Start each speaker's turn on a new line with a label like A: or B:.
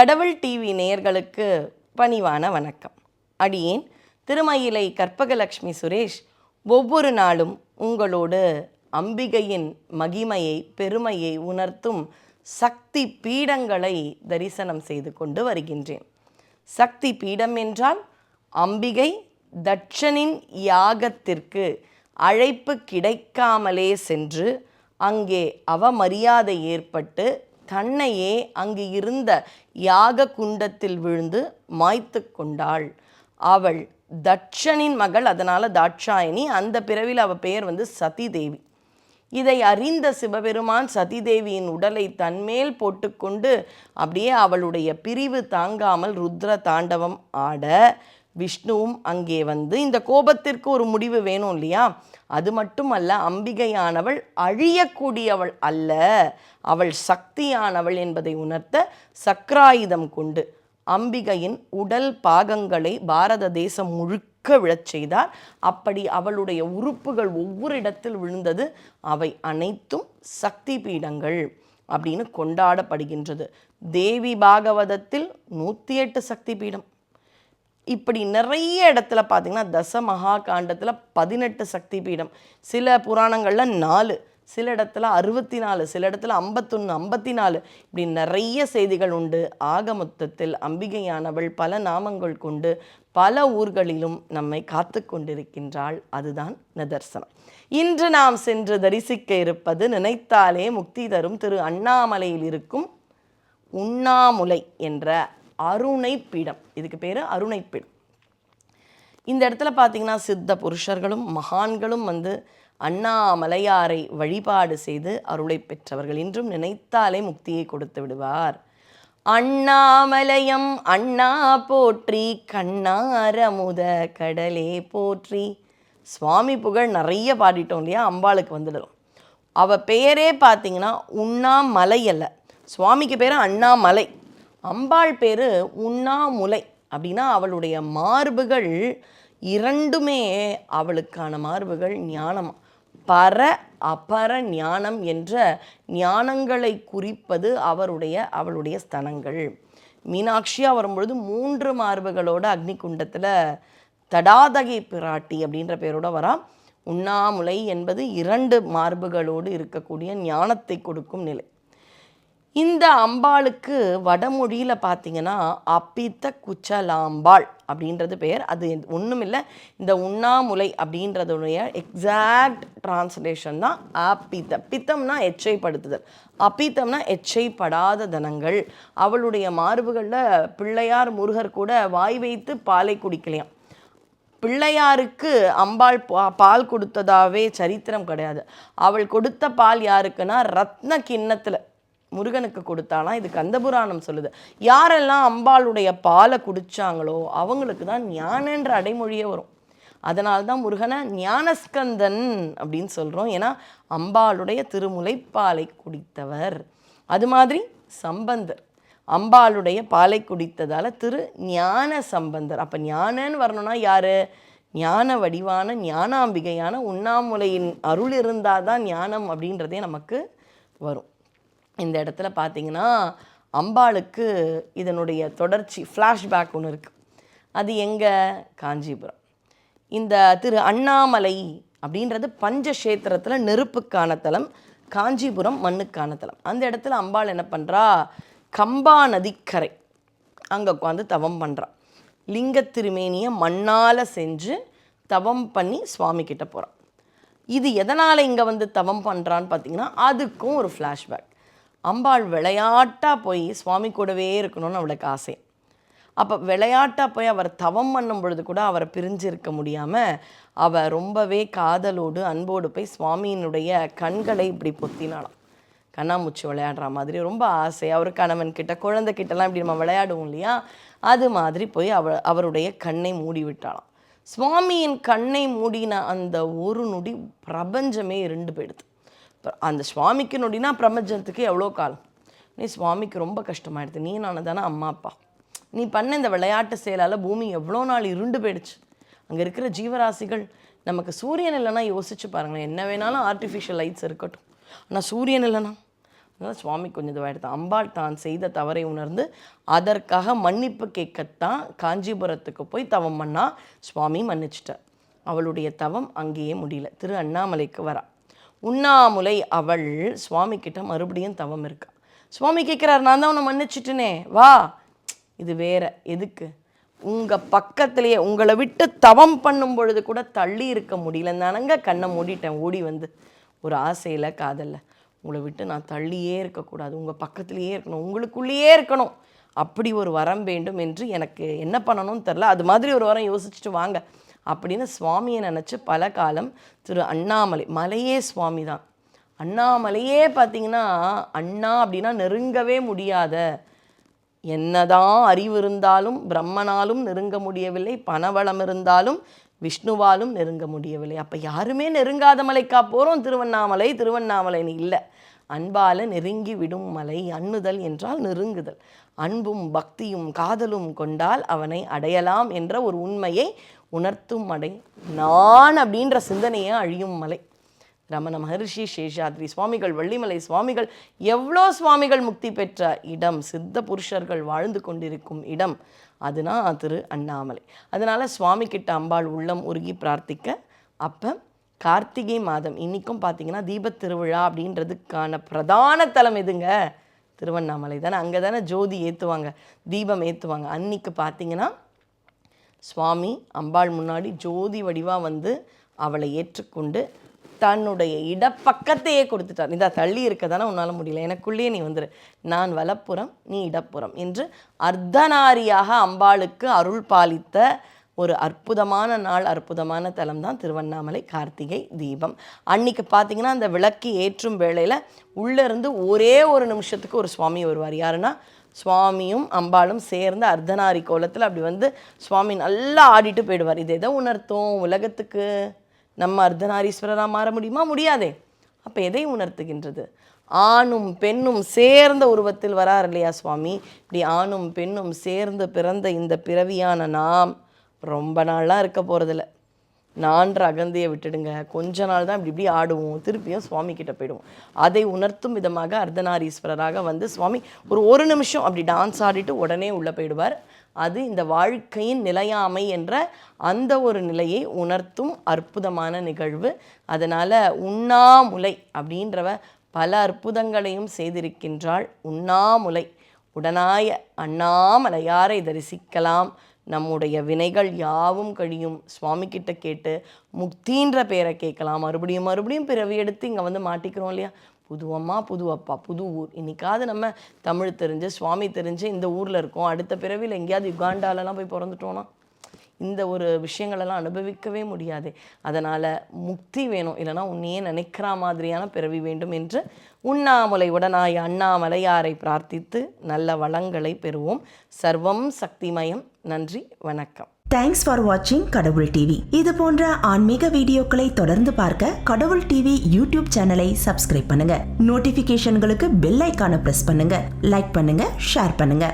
A: கடவுள் டிவி நேயர்களுக்கு பணிவான வணக்கம். அடியேன் திருமயிலை கற்பகலக்ஷ்மி சுரேஷ் ஒவ்வொரு நாளும் உங்களோடு அம்பிகையின் மகிமையை பெருமையை உணர்த்தும் சக்தி பீடங்களை தரிசனம் செய்து கொண்டு வருகின்றேன். சக்தி பீடம் என்றால் அம்பிகை தட்சனின் யாகத்திற்கு அழைப்பு கிடைக்காமலே சென்று அங்கே அவமரியாதை ஏற்பட்டு தன்னையே அங்கு இருந்த யாக குண்டத்தில் விழுந்து மாய்த்து கொண்டாள். அவள் தட்சனின் மகள் அதனால தாட்சாயணி. அந்த பிறவில் அவ பெயர் வந்து சதிதேவி. இதை அறிந்த சிவபெருமான் சதிதேவியின் உடலை தன்மேல் போட்டுக்கொண்டு அப்படியே அவளுடைய பிரிவு தாங்காமல் ருத்ர தாண்டவம் ஆட விஷ்ணுவும் அங்கே வந்து இந்த கோபத்திற்கு ஒரு முடிவு வேணும் இல்லையா? அது மட்டுமல்ல அம்பிகையானவள் அழியக்கூடியவள் அல்ல. அவள் சக்தியானவள் என்பதை உணர்த்த சக்ராயுதம் கொண்டு அம்பிகையின் உடல் பாகங்களை பாரத தேசம் முழுக்க விழச் செய்தார். அப்படி அவளுடைய உறுப்புகள் ஒவ்வொரு இடத்தில் விழுந்தது. அவை அனைத்தும் சக்தி பீடங்கள் அப்படின்னு கொண்டாடப்படுகின்றது. தேவி பாகவதத்தில் நூற்றி எட்டு சக்தி பீடம். இப்படி நிறைய இடத்துல பார்த்தீங்கன்னா தச மகா காண்டத்தில் பதினெட்டு சக்தி பீடம் சில புராணங்களில் நாலு சில இடத்துல அறுபத்தி நாலு சில இடத்துல ஐம்பத்தொன்று ஐம்பத்தி நாலு இப்படி நிறைய செய்திகள் உண்டு. ஆக மொத்தத்தில் அம்பிகையானவள் பல நாமங்கள் கொண்டு பல ஊர்களிலும் நம்மை காத்து கொண்டிருக்கின்றாள். அதுதான் நிதர்சனம். இன்று நாம் சென்று தரிசிக்க இருப்பது நினைத்தாலே முக்தி தரும் திரு அண்ணாமலையில் இருக்கும் உண்ணாமுலை என்ற அருணை பீடம் இதுக்கு பேர் அருணை பீடம் இந்த இடத்துல பார்த்தீங்கன்னா சித்த புருஷர்களும் மகான்களும் வந்து அண்ணாமலையாரை வழிபாடு செய்து அருளை பெற்றவர்கள் இன்றும் நினைத்தாலே முக்தியை கொடுத்து விடுவார். அண்ணாமலையம் அண்ணா போற்றி கண்ணாரமுத கடலே போற்றி. சுவாமி புகழ் நிறைய பாடிட்டோம் இல்லையா? அம்பாளுக்கு வந்துடும் அவள் பெயரே பார்த்தீங்கன்னா உண்ணாமலை அல்ல. சுவாமிக்கு பேர் அண்ணாமலை. அம்பாள் பேர் உண்ணாமுலை. அப்படின்னா அவளுடைய மார்புகள் இரண்டுமே அவளுக்கான மார்புகள் ஞானம். பர அபர ஞானம் என்ற ஞானங்களை குறிப்பது அவருடைய அவளுடைய ஸ்தனங்கள். மீனாட்சியாக வரும்பொழுது மூன்று மார்புகளோட அக்னி குண்டத்தில் தடாதகை பிராட்டி அப்படின்ற பேரோட வரா. உண்ணாமுலை என்பது இரண்டு மார்புகளோடு இருக்கக்கூடிய ஞானத்தை கொடுக்கும் நிலை. இந்த அம்பாளுக்கு வடமொழியில் பார்த்தீங்கன்னா அப்பித்த குச்சலாம்பாள் அப்படின்றது பெயர். அது ஒன்றும் இல்லை இந்த உண்ணாமுலை அப்படின்றதுடைய எக்ஸாக்ட் டிரான்ஸ்லேஷன் தான் அப்பித்த பித்தம்னா எச்சைப்படுத்துதல் அப்பித்தம்னா எச்சைப்படாத தனங்கள் அவளுடைய மார்புகளில் பிள்ளையார் முருகர் கூட வாய் வைத்து பாலை குடிக்கலையாம் பிள்ளையாருக்கு அம்பாள் பா- பால் கொடுத்ததாவே சரித்திரம் கிடையாது. அவள் கொடுத்த பால் யாருக்குன்னா ரத்ன கிண்ணத்தில் முருகனுக்கு கொடுத்தாலாம் இது கந்தபுராணம் சொல்லுது. யாரெல்லாம் அம்பாளுடைய பாலை குடித்தாங்களோ அவங்களுக்கு தான் ஞானன்ற அடைமொழியே வரும். அதனால தான் முருகனை ஞானஸ்கந்தன் அப்படின்னு சொல்கிறோம் ஏன்னா அம்பாளுடைய திருமுலைப்பாலை குடித்தவர். அது மாதிரி சம்பந்தர். அம்பாளுடைய பாலை குடித்ததால் திரு ஞான சம்பந்தர். அப்போ ஞானன்னு வரணும்னா யார்? ஞான வடிவான ஞானாம்பிகையான உண்ணாமுலையின் அருள் இருந்தால் தான் ஞானம் அப்படின்றதே நமக்கு வரும். இந்த இடத்துல பார்த்தீங்கன்னா அம்பாளுக்கு இதனுடைய தொடர்ச்சி ஃப்ளாஷ்பேக் ஒன்று இருக்குது அது எங்கே? காஞ்சிபுரம். இந்த திரு அண்ணாமலை அப்படின்றது பஞ்சக்ஷேத்திரத்தில் நெருப்புக்கான தலம் காஞ்சிபுரம் மண்ணுக்கான தலம். அந்த இடத்துல அம்பாள் என்ன பண்ணுறா கம்பா நதிக்கரை அங்கே உட்காந்து தவம் பண்ணுறா லிங்க திருமேனியை மண்ணால் செஞ்சு தவம் பண்ணி சுவாமி கிட்ட போகிறான் இது எதனால் இங்கே வந்து தவம் பண்ணுறான்னு பார்த்தீங்கன்னா அதுக்கும் ஒரு ஃப்ளாஷ்பேக் அம்பாள் விளையாட்டாக போய் சுவாமி கூடவே இருக்கணும்னு அவளுக்கு ஆசை. அப்போ விளையாட்டாக போய் அவர் தவம் பண்ணும் பொழுது கூட அவரை பிரிஞ்சு இருக்க முடியாமல் அவ ரொம்பவே காதலோடு அன்போடு போய் சுவாமியினுடைய கண்களை இப்படி பொத்தினாலாம் கண்ணாமூச்சி விளையாடுற மாதிரி ரொம்ப ஆசை. அவர் கணவன் கிட்ட குழந்தை கிட்டலாம் இப்படி நம்ம விளையாடுவோம் இல்லையா? அது மாதிரி போய் அவ அவருடைய கண்ணை மூடி விட்டாலாம் சுவாமியின் கண்ணை மூடின அந்த ஒரு நொடி பிரபஞ்சமே இருண்டு போயிடுது. அந்த சுவாமிக்கு நொடினா பிரபஞ்சத்துக்கு எவ்வளோ காலம்? நீ சுவாமிக்கு ரொம்ப கஷ்டமாயிடுது. நீ நான் தானே அம்மா அப்பா. நீ பண்ண இந்த விளையாட்டு செயலால் பூமி எவ்வளோ நாள் இருண்டு போயிடுச்சு. அங்கே இருக்கிற ஜீவராசிகள் நமக்கு சூரியன் இல்லைனா யோசிச்சு பாருங்களேன் என்ன வேணாலும் ஆர்டிஃபிஷியல் லைட்ஸ் இருக்கட்டும். ஆனால் சூரியன் இல்லைனா அதனால் சுவாமி கொஞ்சம் இதுவாகிடுது அம்பாள் தான் செய்த தவறை உணர்ந்து அதற்காக மன்னிப்பு கேட்கத்தான் காஞ்சிபுரத்துக்கு போய் தவம் பண்ணால் சுவாமி மன்னிச்சிட்டார். அவளுடைய தவம் அங்கேயே முடியல. திரு அண்ணாமலைக்கு வரா. உண்ணாமுலை அவள் சுவாமி கிட்ட மறுபடியும் தவம் இருக்கா. சுவாமி கேட்குறாரு நான் தான் உன்னை மன்னிச்சிட்டனே. வா. இது வேற. எதுக்கு? உங்கள் பக்கத்திலேயே உங்களை விட்டு தவம் பண்ணும் பொழுது கூட தள்ளி இருக்க முடியல. நானங்க கண்ணை மூடிட்டேன் ஓடி வந்து. ஒரு ஆசையில் காதலில். உங்களை விட்டு நான் தள்ளியே இருக்கக்கூடாது. உங்கள் பக்கத்துலேயே இருக்கணும். உங்களுக்குள்ளேயே இருக்கணும். அப்படி ஒரு வரம் வேண்டும் என்று எனக்கு என்ன பண்ணணும்னு தெரில அது மாதிரி ஒரு வரம் யோசிச்சுட்டு வாங்க. அப்படின்னு சுவாமியை நினச்சி பல காலம் திரு அண்ணாமலை மலையே சுவாமி தான். அண்ணாமலையே பார்த்தீங்கன்னா அண்ணா அப்படின்னா நெருங்கவே முடியாத. என்னதான் அறிவு இருந்தாலும் பிரம்மனாலும் நெருங்க முடியவில்லை பணவளம் இருந்தாலும் விஷ்ணுவாலும் நெருங்க முடியவில்லை. அப்போ யாருமே நெருங்காத மலைக்கா போகிறோம் திருவண்ணாமலை திருவண்ணாமலைன்னு இல்லை. அன்பால நெருங்கி விடும் மலை அண்ணுதல் என்றால் நெருங்குதல். அன்பும் பக்தியும் காதலும் கொண்டால் அவனை அடையலாம் என்ற ஒரு உண்மையை உணர்த்தும் மடை நான் அப்படின்ற சிந்தனையே அழியும் மலை. ரமண மகர்ஷி சேஷாத்ரி சுவாமிகள் வள்ளிமலை சுவாமிகள் எவ்வளோ சுவாமிகள் முக்தி பெற்ற இடம் சித்த புருஷர்கள் வாழ்ந்து கொண்டிருக்கும் இடம் அதுனா திரு அண்ணாமலை. அதனால் சுவாமி கிட்ட அம்பாள் உள்ளம் உருகி பிரார்த்திக்க அப்போ கார்த்திகை மாதம் இன்னைக்கும் பார்த்தீங்கன்னா தீபத் திருவிழா அப்படின்றதுக்கான பிரதான தலம் எதுங்க? திருவண்ணாமலை தானே. அங்கே தானே ஜோதி ஏற்றுவாங்க தீபம் ஏற்றுவாங்க அன்னைக்கு பார்த்தீங்கன்னா சுவாமி அம்பாள் முன்னாடி ஜோதி வடிவாக வந்து அவளை ஏற்றுக்கொண்டு தன்னுடைய இடப்பக்கத்தையே கொடுத்துட்டார். இதா தள்ளி இருக்க தானே உன்னால் முடியல. எனக்குள்ளேயே நீ வந்துரு. நான் வலப்புறம் நீ இடப்புறம் என்று அர்த்தநாரியாக அம்பாளுக்கு அருள் பாலித்த ஒரு அற்புதமான நாள் அற்புதமான தலம் தான் திருவண்ணாமலை கார்த்திகை தீபம். அன்னைக்கு பார்த்தீங்கன்னா அந்த விளக்கு ஏற்றும் வேளையில் உள்ளேருந்து ஒரே ஒரு நிமிஷத்துக்கு ஒரு சுவாமி வருவார். யாருன்னா சுவாமியும் அம்பாளும் சேர்ந்து அர்த்தநாரி கோலத்தில் அப்படி வந்து சுவாமி நல்லா ஆடிட்டு போயிடுவார். இது எதை உணர்த்தும்? உலகத்துக்கு நம்ம அர்த்தநாரீஸ்வரராக மாற முடியுமா? முடியாதே. அப்போ எதை உணர்த்துகின்றது? ஆணும் பெண்ணும் சேர்ந்த உருவத்தில் வரார் இல்லையா சுவாமி? இப்படி ஆணும் பெண்ணும் சேர்ந்து பிறந்த இந்த பிறவியான நாம் ரொம்ப நாளாக இருக்க போகிறதில்ல நான்ற அகந்தையை விட்டுடுங்க. கொஞ்ச நாள் தான் இப்படி இப்படி ஆடுவோம். திருப்பியும் சுவாமி கிட்ட போயிடுவோம். அதை உணர்த்தும் விதமாக அர்த்தநாரீஸ்வரராக வந்து சுவாமி ஒரு ஒரு நிமிஷம் அப்படி டான்ஸ் ஆடிட்டு உடனே உள்ளே போயிடுவார். அது இந்த வாழ்க்கையின் நிலையாமை என்ற அந்த ஒரு நிலையை உணர்த்தும் அற்புதமான நிகழ்வு. அதனால் உண்ணாமுலை அப்படின்றவ பல அற்புதங்களையும் செய்திருக்கின்றாள். உண்ணாமுலை. உடனாய அண்ணாமலையாரை தரிசிக்கலாம். நம்முடைய வினைகள் யாவும் கழியும். சுவாமி கிட்ட கேட்டு முக்தின்ற பேரை கேட்கலாம். மறுபடியும் மறுபடியும் பிறவி எடுத்து இங்கே வந்து மாட்டிக்கிறோம் இல்லையா? புது அம்மா புது அப்பா புது ஊர். இன்னைக்காவது நம்ம தமிழ் தெரிஞ்சு சுவாமி தெரிஞ்சு இந்த ஊரில் இருக்கோம். அடுத்த பிறவியில் எங்கேயாவது யுகாண்டாலலாம் போய் பிறந்துட்டோன்னா இந்த ஒரு விஷயங்களெல்லாம் அனுபவிக்கவே முடியாது. அதனால் முக்தி வேணும். இல்லைன்னா உன்னையே நினைக்கிற மாதிரியான பிறவி வேண்டும் என்று உண்ணாமுலை உடனாய் அண்ணாமலையாரை பிரார்த்தித்து நல்ல வளங்களை பெறுவோம். சர்வம் சக்திமயம். நன்றி வணக்கம்.
B: தேங்க்ஸ் ஃபார் வாட்சிங் கடவுள் டிவி இது போன்ற ஆன்மீக வீடியோக்களை தொடர்ந்து பார்க்க கடவுள் டிவி யூடியூப் சேனலை சப்ஸ்கிரைப் பண்ணுங்க. நோட்டிபிகேஷன்களுக்கு பெல் ஐக்கான பிரஸ் பண்ணுங்க. லைக் பண்ணுங்க ஷேர் பண்ணுங்க.